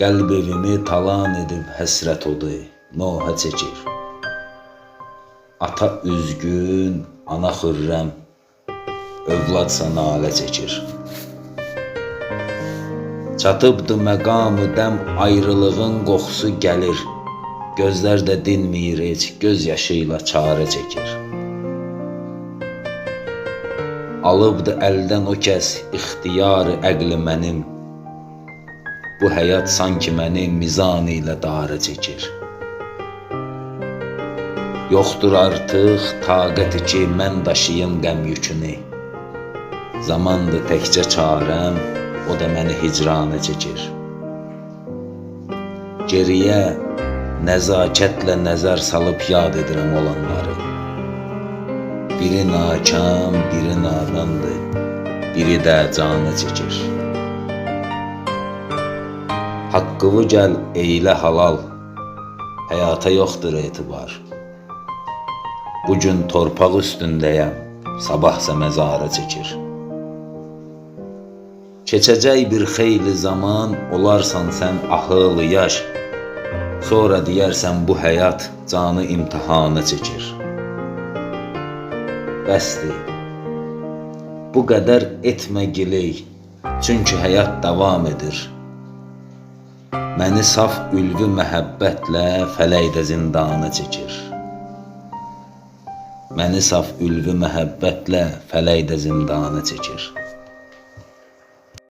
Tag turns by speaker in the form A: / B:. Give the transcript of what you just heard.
A: Qəlb evimi talan edib həsrət odu, nohə çəkir. Ata üzgün, ana xürrəm, övladsa nalə çəkir. Çatıbdı məqamı dəm ayrılığın qoxusu gəlir. Gözlər də dinmir heç, göz yaşı ilə çarə çəkir. Alıbdı əldən o kəs ixtiyarı əqli mənim. Bu həyat sanki məni mizan ilə darə çəkir. Yoxdur artıq taqəti ki, mən daşıyım qəm yükünü. Zamandır təkcə çarəm, o da məni hicrana çəkir. Geriyə nəzakətlə nəzər salıb yad edirəm olanları. Biri nakam, biri nadandır, biri də canı çəkir. Haqqıvı gəl eylə halal, həyata yoxdur etibar. Bu gün torpaq üstündəyəm, sabahsa məzara çəkir. Keçəcək bir xeyli zaman, olarsan sən ahıl yaş. Sonra deyərsən bu həyat canı imtahana çəkir. Bəsdir. Bu qədər etmə giley, çünki həyat davam edir. Məni saf ülvü məhəbbətlə fələkdə zindana çəkir. Məni saf ülvü məhəbbətlə fələkdə zindana çəkir.